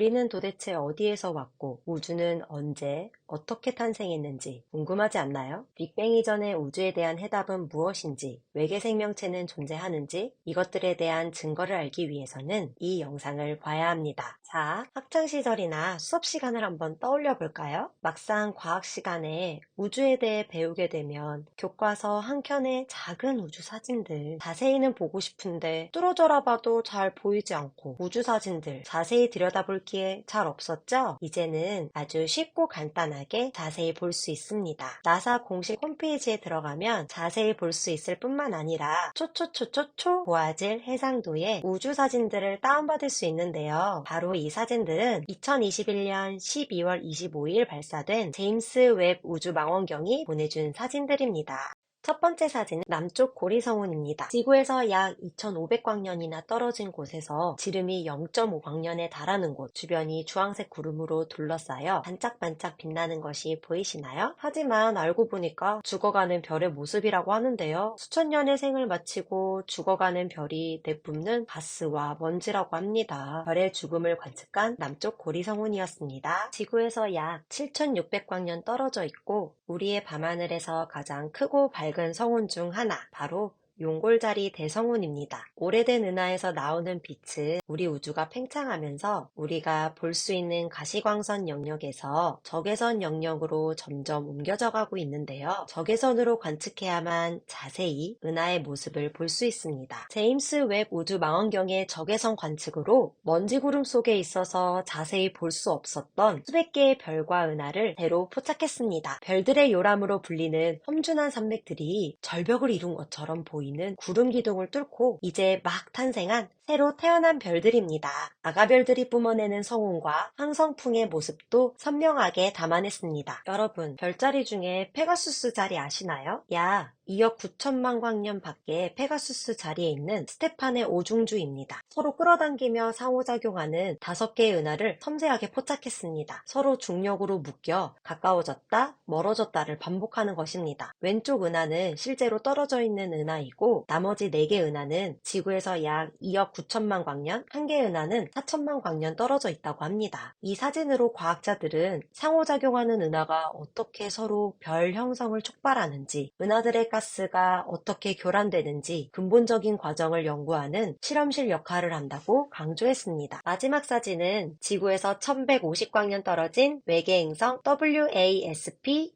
우리는 도대체 어디에서 왔고 우주는 언제 어떻게 탄생했는지 궁금하지 않나요? 빅뱅 이전의 우주에 대한 해답은 무엇인지 외계 생명체는 존재하는지 이것들에 대한 증거를 알기 위해서는 이 영상을 봐야 합니다. 자, 학창 시절이나 수업 시간을 한번 떠올려 볼까요? 막상 과학 시간에 우주에 대해 배우게 되면 교과서 한 켠에 작은 우주 사진들 자세히는 보고 싶은데 뚫어져라 봐도 잘 보이지 않고 우주 사진들 자세히 들여다볼 기회 잘 없었죠? 이제는 아주 쉽고 간단하게 자세히 볼 수 있습니다. 나사 공식 홈페이지에 들어가면 자세히 볼 수 있을 뿐만 아니라 초초초초초 고화질 해상도의 우주 사진들을 다운받을 수 있는데요. 바로 이 사진들은 2021년 12월 25일 발사된 제임스 웹 우주 망원경이 보내준 사진들입니다. 첫 번째 사진은 남쪽 고리성운입니다. 지구에서 약 2500광년이나 떨어진 곳에서 지름이 0.5광년에 달하는 곳, 주변이 주황색 구름으로 둘러싸여 반짝반짝 빛나는 것이 보이시나요? 하지만 알고 보니까 죽어가는 별의 모습이라고 하는데요. 수천 년의 생을 마치고 죽어가는 별이 내뿜는 가스와 먼지라고 합니다. 별의 죽음을 관측한 남쪽 고리성운이었습니다. 지구에서 약 7600광년 떨어져 있고 우리의 밤하늘에서 가장 크고 밝은 성운 중 하나, 바로 용골자리 대성운입니다. 오래된 은하에서 나오는 빛은 우리 우주가 팽창하면서 우리가 볼 수 있는 가시광선 영역에서 적외선 영역으로 점점 옮겨져 가고 있는데요. 적외선으로 관측해야만 자세히 은하의 모습을 볼 수 있습니다. 제임스 웹 우주 망원경의 적외선 관측으로 먼지 구름 속에 있어서 자세히 볼 수 없었던 수백 개의 별과 은하를 대로 포착했습니다. 별들의 요람으로 불리는 험준한 산맥들이 절벽을 이룬 것처럼 보이 는 구름 기둥을 뚫고 이제 막 탄생한 새로 태어난 별들입니다. 아가별들이 뿜어내는 성운과 항성풍의 모습도 선명하게 담아냈습니다. 여러분, 별자리 중에 페가수스 자리 아시나요? 약 2억 9천만 광년 밖에 페가수스 자리에 있는 스테판의 오중주입니다. 서로 끌어당기며 상호작용하는 다섯 개의 은하를 섬세하게 포착했습니다. 서로 중력으로 묶여 가까워졌다, 멀어졌다를 반복하는 것입니다. 왼쪽 은하는 실제로 떨어져 있는 은하이고 나머지 4개 은하는 지구에서 약 2억 9 천만 광년, 한 개의 은하는 4천만 광년 떨어져 있다고 합니다. 이 사진으로 과학자들은 상호작용하는 은하가 어떻게 서로 별 형성을 촉발하는지, 은하들의 가스가 어떻게 교란되는지 근본적인 과정을 연구하는 실험실 역할을 한다고 강조했습니다. 마지막 사진은 지구에서 1150광년 떨어진 외계 행성 WASP-96b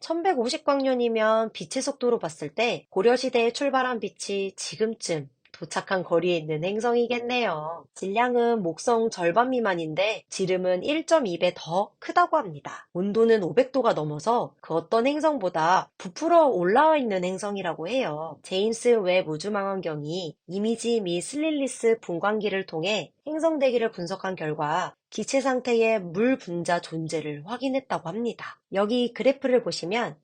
1150광년이면 빛의 속도로 봤을 때 고려시대에 출발한 빛이 지금쯤 도착한 거리에 있는 행성이겠네요. 질량은 목성 절반 미만인데 지름은 1.2배 더 크다고 합니다. 온도는 500도가 넘어서 그 어떤 행성보다 부풀어 올라와 있는 행성이라고 해요. 제임스 웹 우주망원경이 이미지 미 슬릴리스 분광기를 통해 행성 대기를 분석한 결과 기체 상태의 물 분자 존재를 확인했다고 합니다. 여기 그래프를 보시면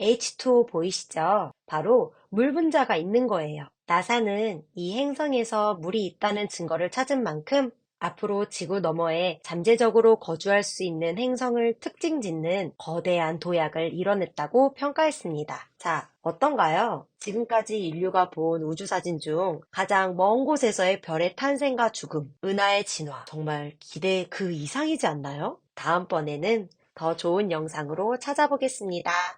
H2O 보이시죠? 바로 물 분자가 있는 거예요. 나사는 이 행성에서 물이 있다는 증거를 찾은 만큼 앞으로 지구 너머에 잠재적으로 거주할 수 있는 행성을 특징 짓는 거대한 도약을 이뤄냈다고 평가했습니다. 자, 어떤가요? 지금까지 인류가 본 우주사진 중 가장 먼 곳에서의 별의 탄생과 죽음, 은하의 진화, 정말 기대 그 이상이지 않나요? 다음번에는 더 좋은 영상으로 찾아보겠습니다.